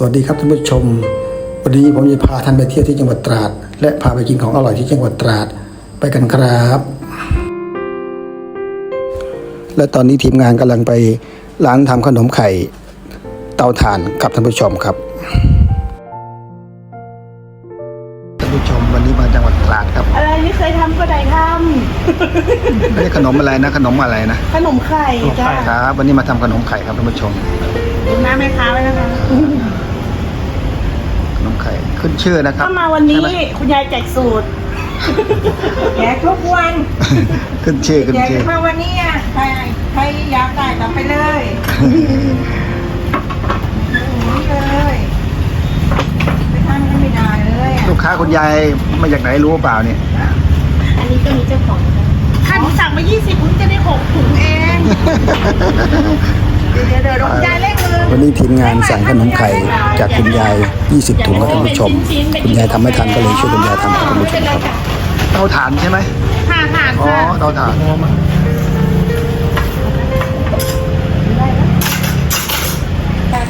สวัสดีครับท่านผู้ชม วันนี้ผมจะพาท่านไปเที่ยวที่จังหวัดตราด และพาไปกินของอร่อยที่จังหวัดตราด ไปกันครับ และตอนนี้ทีมงานกำลังไปร้านทำขนมไข่ เตาถ่านกับท่านผู้ชมครับท่านผู้ชมวันนี้มาจังหวัดตราดครับ อะไรไม่เคยทำก็ได้ทไม่ใช่ขนมอะไรนะ ขนมอะไรนะำขนมไข่จ้าครับ วันนี้มาทำขนมไข่ครับท่านผู้ชมดูหน้าแม่ค้าไว้นะคะ ขนมไข่ขึ้นชื่อนะครับ ถ้ามาวันนี้ใช่ไหมคุณยายแจกสูตรแจกทุกวันขึ้นชื่อขึ้นแจกชื่อมาวันนี้อะใครใครอยากได้ทำไปเลยนี่เลยไปทำก็ไม่ได้เลยอะลูกค้าคุณยายมาจากไหนรู้เปล่าเนี่ย อันนี้ก็มีเจ้าของถ้าหนูสั่งมา 20คุณจะได้ 6 ถุงเองเดี๋ย วเดี๋ยวเดี๋ยวคุณยายเล่นมือวันนี้ทีมงานสั่งขนมไข่จากคุณยาย 20 ถุงครับท่านผู้ชม คุณยายทำไม่ทันก็เลยช่วยคุณยายทำครับท่านผู้ชมครับเตาถ่านใช่ไหมผ่าผ่านอ๋อค่ะเตาถ่าน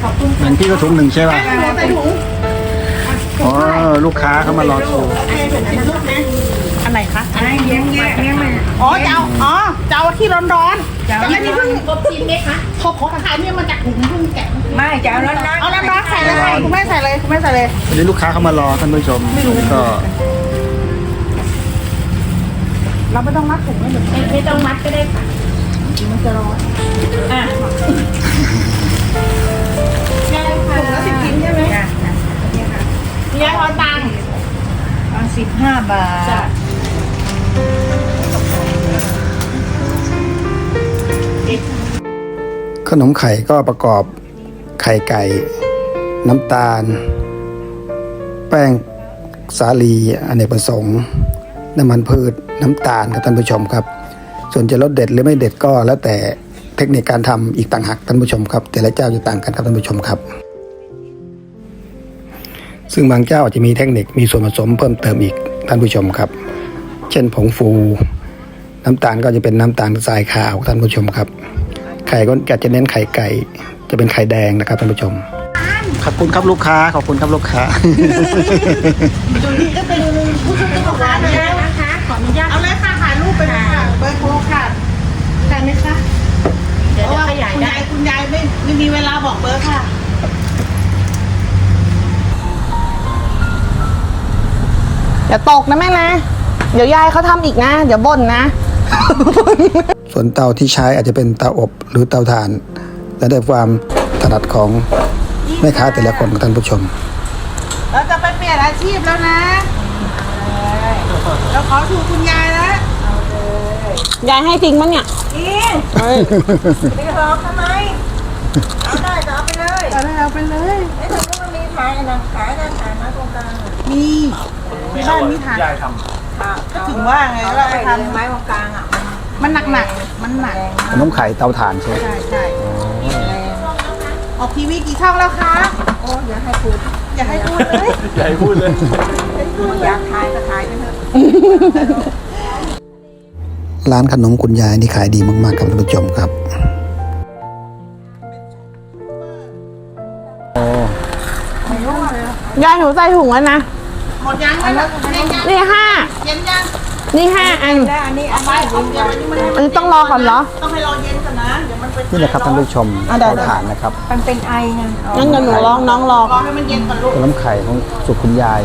ขอบคุณเหมือนพี่ก็ถุงหนึ่งใช่ป่ะหนูใส่ถุงอ๋อลูกค้าเขามารอคิว อะไรคะไอ้เลี้ยงแยกเลี้ยงมันอ๋อจะเอาอ๋อจะเอาที่ร้อนๆจะเอาแต่อันนี้เพิ่งกบชิมไหมคะขอขอขายเนี่ยมาจากถุงเพิ่งแกะไม่จะเอาร้อนๆเอาน้ำร้อนใส่เลยคุณแม่ใส่เลยคุณแม่ใส่เลยวันนี้ลูกค้าเขามารอท่านผู้ชมก็เราไม่ต้องมัดถุงไม่ไม่ไม่ต้องมัดก็ได้ค่ะมันจะร้อนอะยายถุงละสิบชิ้นใช่ไหมจ้ะจ้ะเนี่ยค่ะยายทอนตังค์เอาสิบห้าบาท ขนมไข่ก็ประกอบไข่ไก่ น้ำตาล แป้งสาลีอเนกประสงค์ น้ำมันพืชน้ำตาลครับท่านผู้ชมครับ ส่วนจะรสเด็ดหรือไม่เด็ดก็แล้วแต่เทคนิคการทำอีกต่างหากท่านผู้ชมครับ แต่ละเจ้าจะต่างกันครับท่านผู้ชมครับ ซึ่งบางเจ้าอาจจะมีเทคนิคมีส่วนผสมเพิ่มเติมอีกท่านผู้ชมครับ เช่นผงฟู น้ำตาลก็จะเป็นน้ำตาลทรายขาวท่านผู้ชมครับ ไข่ก็จะเน้นไข่ไก่ จะเป็นไข่แดงนะครับท่านผู้ชม ขอบคุณครับลูกค้า ขอบคุณครับลูกค้า จุนี่ก็เป็นผู้ช่วยเจ้าของร้านเลยนะคะขออนุญาตเอาเลยค่ะถ่ายรูปไปเลยค่ะเบอร์โทรค่ะได้ไหมคะเดี๋ยวจะขยายได้คุณยายไม่ไม่มีเวลาบอกเบอร์ค่ะ อย่าตกนะแม่นะ เดี๋ยวยายเขาทำอีกนะ เดี๋ยวบ่นนะ ส่วนเตาที่ใช้อาจจะเป็นเตาอบหรือเตาถ่าน และได้ความถนัดของแม่ค้าแต่ละคนของท่านผู้ชม เราจะไปเปลี่ยนอาชีพแล้วนะ เราขอถูกคุณยายนะยายให้จริงมั้งเนี่ย อีไม่หลอกทำไม เอาได้ก็เอาไปเลยเอาเลยเอาไปเลย ไอ้ตรงนี้มันมีขายนะขายได้ขายมาตรงกลางอะมีที่บ้านมีทานค่ะ ก็ถึงว่าไงเอาเราไปไปทำทำไม้ตรงกลางอะ มันหนักหนักๆมันหนักขนมไข่เตาถ่านใช่ไหมใช่ใช่ออกทีวีกี่ช่องแล้วคะโอ้อย่าให้พูดอย่าให้พูดเลยอยากขายก็ขายไปเถอะร้านขนมคุณยายนี่ขายดีมากๆครับท่านผู้ชมครับยายหนูใส่ถุงแล้วนะห มดยังแล้วเย็นยังนี่ห้า เย็นยังนี่ห้าอัน แล้วอันนี้อันไปนี้เอาเดี๋ยวอันนี้มันอันนี้ต้องรอก่อนเหรอ ต้องให้รอเย็นก่อนนะ เดี๋ยวมันเป็นนี่แหละครับท่านผู้ชมอะเดี๋ยวเตาถ่านนะครับมันเป็นไอไงงั้นเดี๋ยวหนูลองน้องรอรอให้มันเย็นก่อนลูกขนมไข่ของสุขคุณยาย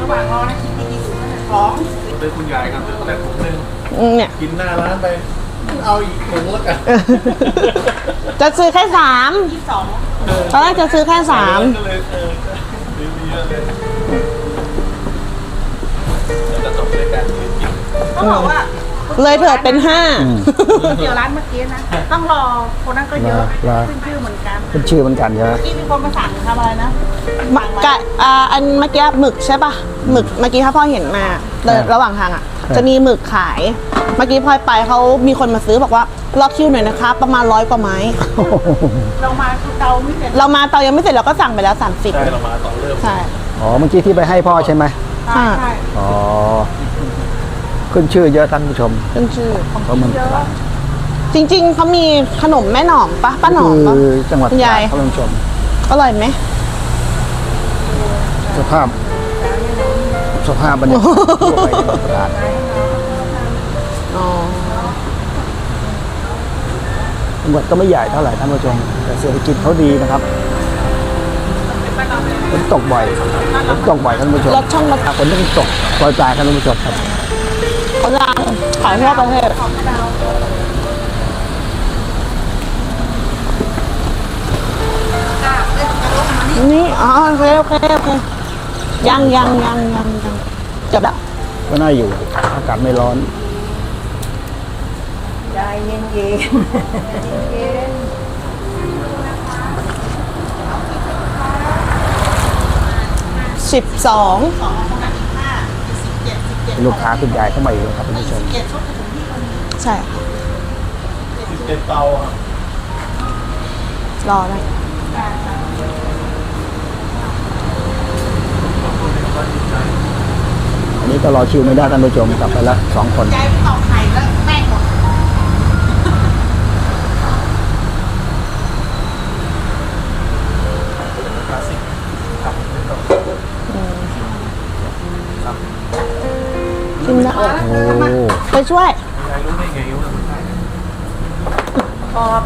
ระหว่างรอนะคิดดีๆดูนะของเลยคุณยายครับแต่ผมนึงอืมเนี่ย กินหน้าร้านไป เอาอีกถุงแล้วกันจะซื้อแค่สามที่สองตอนแรกจะซื้อแค่สาม ก็เลยเออดีๆเลยเราจะจบด้วยกันต้องบอกว่าเลยเถิดเป็นห้า เดี๋ยวร้านเมื่อกี้นะ ต้องรอคนนั้นก็เยอะรอขึ้นชื่อเหมือนกันเป็นชื่อเหมือนกันใช่ไหมที่มีคนมาสั่งทำอะไรนะมะกะอ่าอันเมื่อกี้หมึกใช่ปะหมึกเมื่อกี้ถ้าพ่อเห็นมาเดินระหว่างทางอะ จะมีหมึกขาย เมื่อกี้พลอยไปเขามีคนมาซื้อบอกว่ารอคิวหน่อยนะคะ ประมาณร้อยกว่าไม้ เรามาคือเตาไม่เสร็จเรามาเตายังไม่เสร็จเราก็สั่งไปแล้วสามสิบใช่เรามาตอนเริ่มใช่อ๋อเมื่อกี้ที่ไปให้พ่อใช่ไหมใช่ใช่อ๋อขึ้นชื่อเยอะท่านผู้ชมขึ้นชื่อเพราะมันจริง ๆเขามีขนมแม่หนอมปะป้าหนอมปะคือจังหวัดคุณตรายายดครับท่านผู้ชมอร่อยไหมสภาพ สภาพบรรยากาศทั่วไปในตลาด จังหวัดก็ไม่ใหญ่เท่าไหร่ท่านผู้ชม แต่เศรษฐกิจเขาดีนะครับฝนตกบ่อยฝนตกบ่อยท่านผู้ชมรถช่องรถฝนต้องตกปล่อยปลายท่านผู้ชมครับเขาดังขายทั่วประเทศนี่อ๋อโอเคโอเคโอเคยังยังยังยังยังจบแล้วก็น่าอยู่ อากาศไม่ร้อนใจ เย็นเย็นเย็นสิบสองลูกค้าคุณยายเข้ามาอีกแล้วครับท่านผู้ชมใช่ค่ะสิบเจ็ดเตาครับรอได้อันนี้ก็รอคิวไม่ได้ท่านผู้ชมกลับไปแล้วสองคน ชิมแล้วโอ้ไปช่วยยายรู้ได้ไงว่ามันได้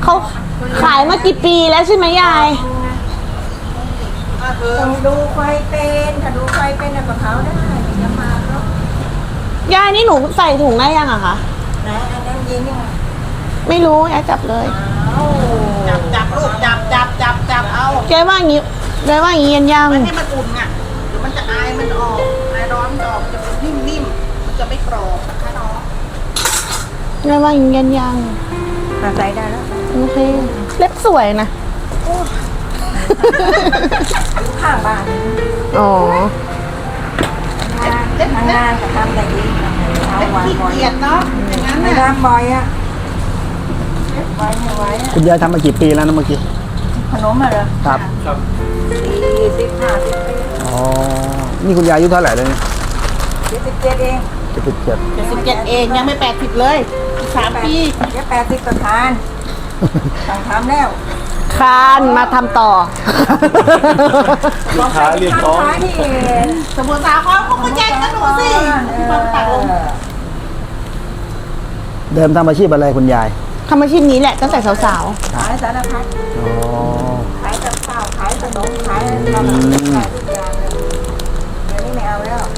เขาขายมากี่ปีแล้วใช่ไหมยาย ต้องดูไฟเป็นถ้าดูไฟเป็นน่ะกับเขาได้ไม่จะมาเนาะยายนี่หนูใส่ถุงได้ยังอะคะ ไหนอันนั้นยิงยังไงไม่รู้ยายจับเลยเอ้าจับจับลูกจับจับจับจับเอายายว่าอย่างงี้ยายว่าอย่างงี้ยันยังไม่ให้มันอุ่นอะ รอบนะคะน้องยายว่าอย่างงี้ยันยังมาใส่ได้แล้วโอเค เล็บสวยนะข้างบ้านอ๋องานทำงานก็ทำได้ดีเอาเป็นวันขี้บ่อยเกียจเนาะอย่างนั้นไม่น่ะทำบ่อยอะไว้ไม่ไหวอะคุณยายทำมากี่ปีแล้วนะเมื่อกี้ขนมอะเหรอครับครับสี่สิบห้าสิบปีอ๋อนี่คุณยายอายุเท่าไหร่แล้วเนี่ยสี่สิบเจ็ดเอง เจ็ดสิบเจ็ดเจ็ดสิบเจ็ดเองยังไม่แปดสิบเลยอีกสามปีเดี๋ยวแปดสิบประทานต้องทำแล้วคานมาทำต่อ ลูกค้าเรียกร้องขายที่สมุทรสาครเขาก็แย่งกันหนูสิความตักลงเดิมทำอาชีพอะไรคุณยายทำอาชีพนี้แหละตั้งแต่สาวขายสารพัดอ๋อ ขายกับข้าวขายขนมขายตลาดขายทุกอย่างเ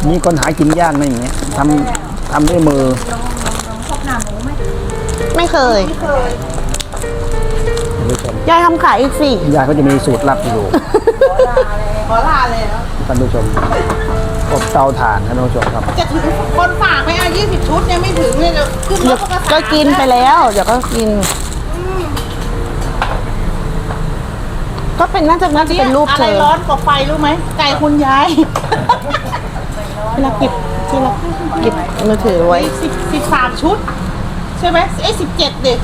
เอาแล้วมีคนหากินยากไหมอย่างเงี้ยทำทำด้วยมือลงลงลงพบหน้าหมูไหมๆไม่เคยไม่เคยท่านผู้ชมยายทำขายอีกสิคุณยายเขาจะมีสูตรลับอยู่ ขอลาเลยขอลาเลยแล้วท่านผู้ชมอบเตาถ่านท่านผู้ชมครับ จะถึงคนฝากไหมอะยี่สิบชุดยังไม่ถึงเลยเดี๋ยวขึ้นรเดี๋ยวถก็ก็กินไปแล้ว เดี๋ยวก็กิน ก็เป็นน่าจะน่าจะเป็นรูปอะเธไรอร้อนกว่าไฟรู้ไหมไก่คุณยาย เวลาเก็บที่เราเก็บมือถือไว้สิบสิบสามชุด ใช่ไหมเอ้สิบเจ็ดเด็ก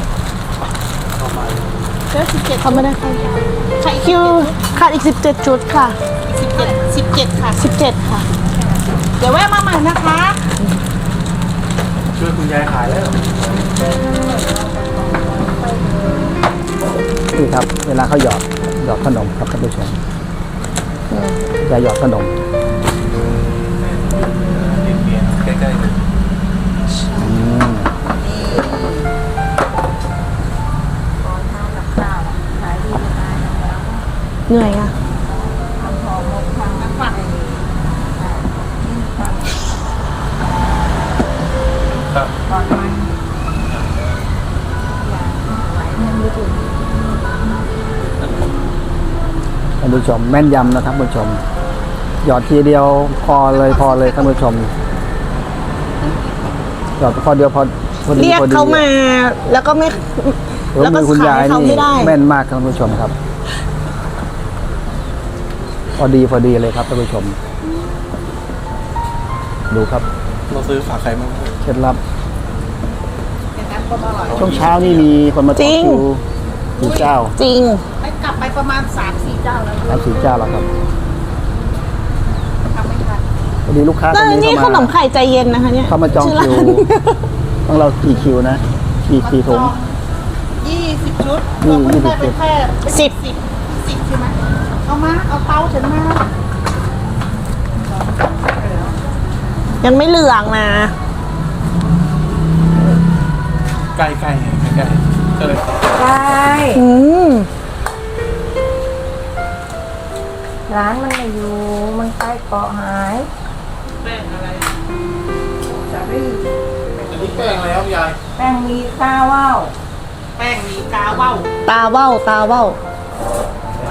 เจ้สิบเจ็ดเขาไม่ได้เข้าใครคิวขาดอีก17ชุดค่ะสิบเจ็ดสิบเจ็ดค่ะ17ค่ะ เดี๋ยวแวะมาใหม่นะคะ ช่วยคุณยายขายแล้วนี่ครับ เวลาเขาหยอดหยอดขนมครับท่านผู้ชมจะหยอดขนม ใกล้ๆเลยอืมก่อนทากับข้าวขายดีขายแล้วเหนื่อยอะทำหอมหมกทำน้ำฝักครับก่อนมันไหวเนี่ยมือถือท่านผู้ชมแม่นยำนะครับท่านผู้ชม หยอดทีเดียวพอเลยพอเลยท่านผู้ชม หยอดพอเดียวพอพอดีเรียกพอดีเขามาแล้วก็ไม่ แล้วก็มือคุณยายขายเขานี่ไม่ได้ แม่นมากครับท่านผู้ชมครับ พอดีพอดีเลยครับท่านผู้ชม ดูครับ เราซื้อฝากใครบ้างเคล็ดลับอย่างนั้นก็อร่อยช่วงเช้านี่มีคนมาต่อคิวสี่เจ้าจริง ไปกลับไปประมาณสามสี่เจ้าแล้วครับสี่เจ้าแล้วครับทำไม่ทัน พอดีลูกค้าแล้วคนนี้นี่เข้าขนมมาไข่ใจเย็นนะคะเนี่ยเข้ามาจองชื่ร้คิวนต้องเรากี่คิวนะกี่กี่ถุงชุดนี่เราเพิ่งได้ยี่สิบไปแค่สิบ สิบสิบใช่ไหมเอามา เอาเตาฉันมา ยังไม่เหลืองนะใกล้ใกล้ใกล้ใกล้เออใช่อืมร้านมันไม่อยู่ มันไปเกาะหายแป้งอะไร สาลี่ อันนี้แป้งอะไรครับยายแป้งมีข้าวว่าวแป้งมีกาว่าวตาเว้าตาเว้า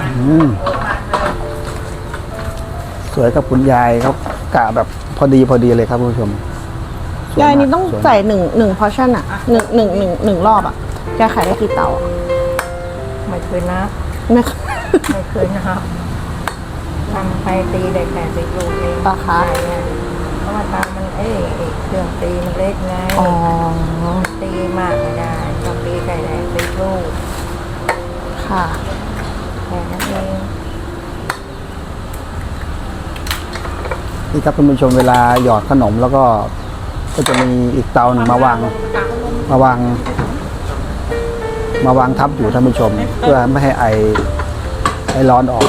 อืมสวยกับคุณยายเขากะแบบพอดีพอดีเลยครับคุณผู้ชมสวยายมกนี่ต้องสวมาก ใส่หนึ่งหนึ่งพอชั่นอะหนึ่งหนึ่งหนึ่งหนึ่งรอบอะยายขายได้กี่เตาอะไม่เคยนับไม่ ไม่เคยนับทำไปตีได้แค่สิบลูกเองปะคะ ใช่ไงเพราะว่าตามันเอ้ยไอ้เครื่องตีมันเล็กไงอ๋อ ตีมากไม่ได้ต้องตีไก่แดงสิบลูกค่ะ แค่นั้นเองนี่ครับคุณผู้ชมเวลาหยอดขนมแล้วก็ ก็จะมีอีกเตาหนึ่งมาวาง มาวาง มาวางทับอยู่ท่านผู้ชม เพื่อไม่ให้ไอไอร้อนออก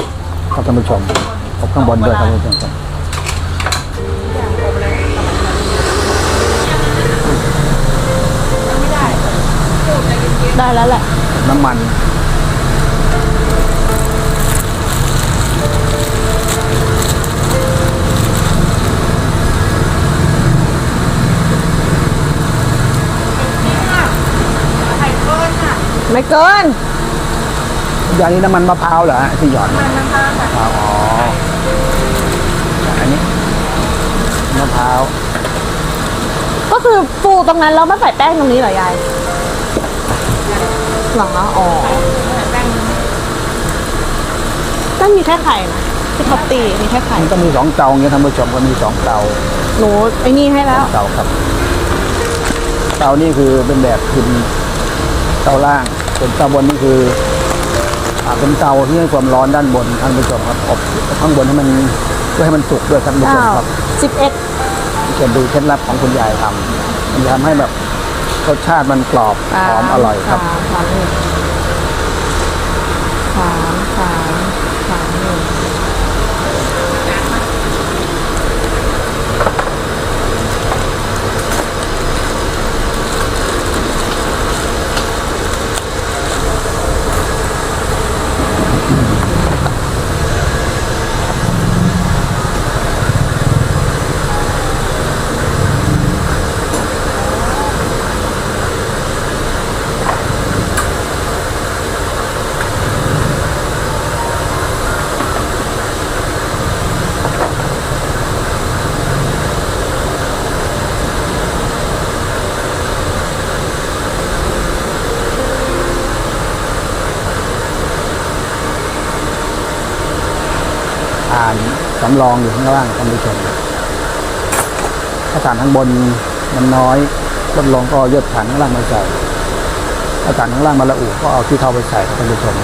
ครับท่านผู้ชมอบข้างบนด้วยครับท่านผู้ชม ได้แล้วแหละ น้ำมันไข่ก้อนค่ะไม่เกินอย่างนี้น้ำมันมะพร้าวเหรอฮะที่หยอดมันน้ำตาลค่ะอ๋ออันนี้มะพร้าวก็คือปูตรงนั้นแล้วไม่ใส่แป้งตรงนี้เหรอยาย หรออ๋อแป้งมีแค่ไข่นะที่เขาตีมีแค่ไข่มันก็มีสองเตาอย่างเงี้ยท่านผู้ชมก็มีสองเตาหนูไอ้นี่ให้แล้ว เตาครับ เตานี่คือเป็นแบบพิมพ์เตาล่าง ส่วนเตาบนนี่คืออ่าเป็นเตาที่ให้ความร้อนด้านบนท่านผู้ชมครับอบข้างบนให้มันเพื่อให้มันสุกด้วยท่านผู้ชมอ้าวครับสิบเอ็ดจะดูเคล็ดลับของคุณยายทำมันจะทำให้แบบ รสชาติมันกรอบหอมอร่อยครับสามสามหนึ่งสามสามสามหนึ่ง อ่าน สำรองอยู่ข้างล่างท่านผู้ชมถ้าฐานข้างบนมันน้อยลดลงก็ยดฐานข้างล่างมาใส่ถ้าฐานข้างล่างมาละอุก็เอาที่เข้าไปใส่ครับท่านผู้ชม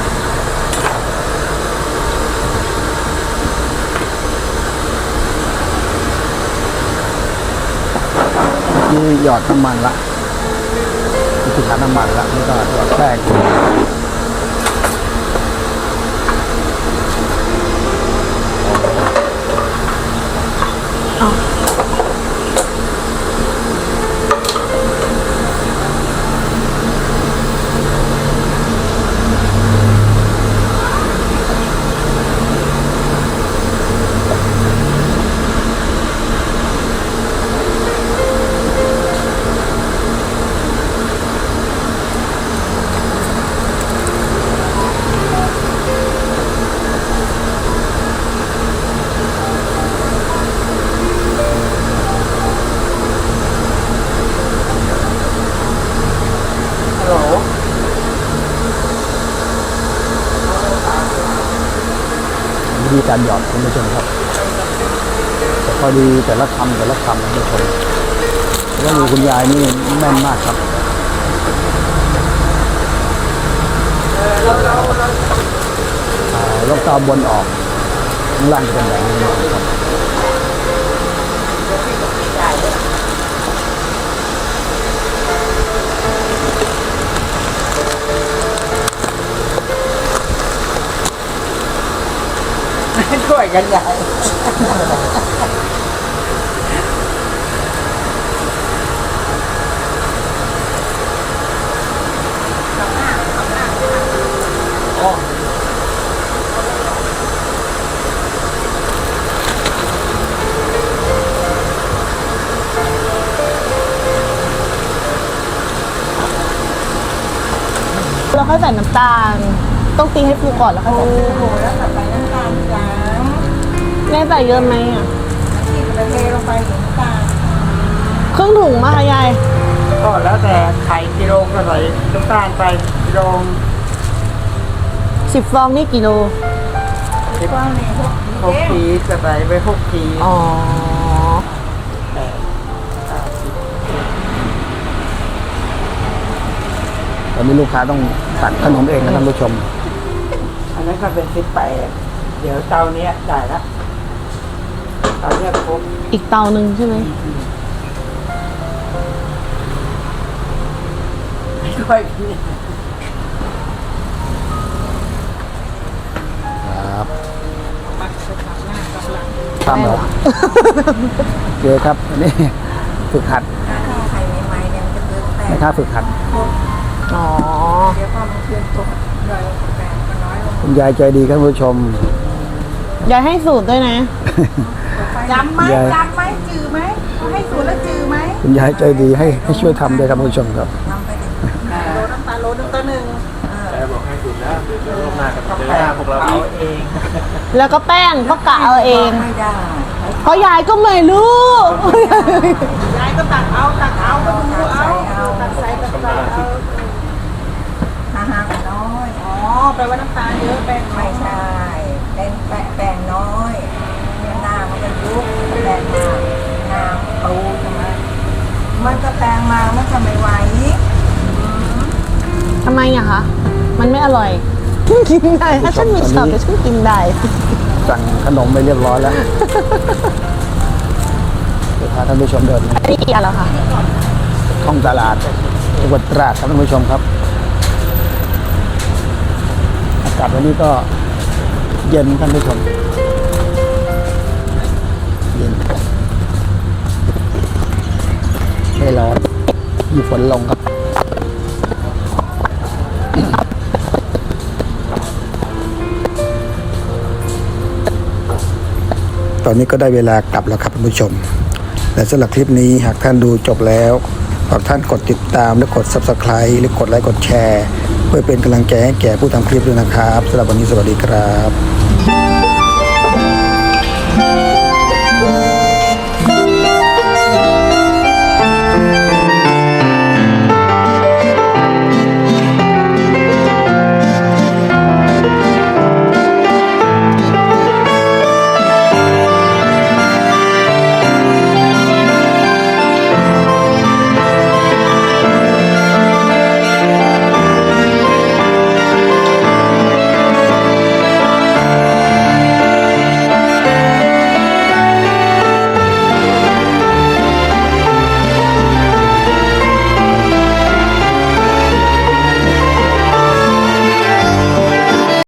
นี่หยอดน้ำมันละนี่คือฐานน้ำมันละนี่ก็หยอดแป้ง ฮั วิธีการหยอดคุณผู้ชมครับแต่พอดีแต่ละคำแต่ละคำคุณผู้ชมแล้วดูคุณยายนี่แม่นมากครับลบตาบนออกล่างเป็นแบบนี้ครับ ช่วยกันใหญ่แล้วค่อยใส่น้ำตาล ต้องตีให้ฟูก่อนแล้วค่อยโอ้ใส่โหแล้วใส่น้ำตาลทีหลัง แม่ใส่เยอะไหมอะที่ไปเทลงไปถึงน้ำตาลครึ่งถุงมาค่ะยาย ก็แล้วแต่ไข่กิโลก็ใส่น้ำตาลไปกิโลสิบฟองนี่กี่โล สิบหกขีดจะใส่ไปหกขีดอ๋อตอนนี้ลูกค้าต้องตักขนมเองนะท่านผู้ชม อันนั้นก็เป็นสิบแปดเดี๋ยวเตาเนี้ยได้ละ เตาเนี้ยครบอีกเตาหนึ่งใช่ไหมไม่ค่อยกินครับตามเหรอเยอครับอันนี่ฝึกหัดถ้าไข่ใหม่ๆเนี่ยมันจะเกินแปดนะครับฝึกหัด อ๋อ เดี๋ยวพอมันเกินตัวหน่อยแปดก็น้อยลงคุณยายใจดีครับท่านผู้ชม ยายให้สูตรด้วยนะ จำไหมยายจำไหมจือไหมเขาให้สูตรแล้วจือไหมคุณยายใจดีให้ให้ช่วยทำด้วยครับท่านผู้ชมครับทำไปดิโลน้ำตาลโลนึงตัวหนึ่งแต่บอกให้คุณนะเดี๋ยวลงหน้ากับต้องเจอแปหน้าดพวกเราเอาอีกเองแล้วก็แป้งก็กะเอาเอง ไม่ได้เพราะยายก็ไม่รู้ ยายก็ตักเอาตักเอาก็ดูเอาเอาตักใส่ตักใส่เอาอาหารน้อยอ๋อแปลว่าน้ำตาลเยอะแป้งไม่ใช่ เป็นแป้ มันก็แป้งมามันจะไม่ไหวทำไมอะคะ มันไม่อร่อยกินได้ ถ้าฉันมีสอบแต่ฉันกินได้ สั่งขนมไปเรียบร้อยแล้วเดี๋ยวพาท่านผู้ชมเดินอันนี้กี่อันแล้วคะท่องตลาดจังหวัดตราดครับท่านผู้ชมครับ อากาศวันนี้ก็เย็นท่านผู้ชมเย็น ไม่ร้อนมีฝนลงครับ ตอนนี้ก็ได้เวลากลับแล้วครับท่านผู้ชม และสำหรับคลิปนี้หากท่านดูจบแล้วฝากท่านกดติดตามและกด Subscribe หรือกดไลค์กดแชร์ เพื่อเป็นกำลังใจให้แก่ผู้ทำคลิปด้วยนะครับสำหรับวันนี้สวัสดีครับ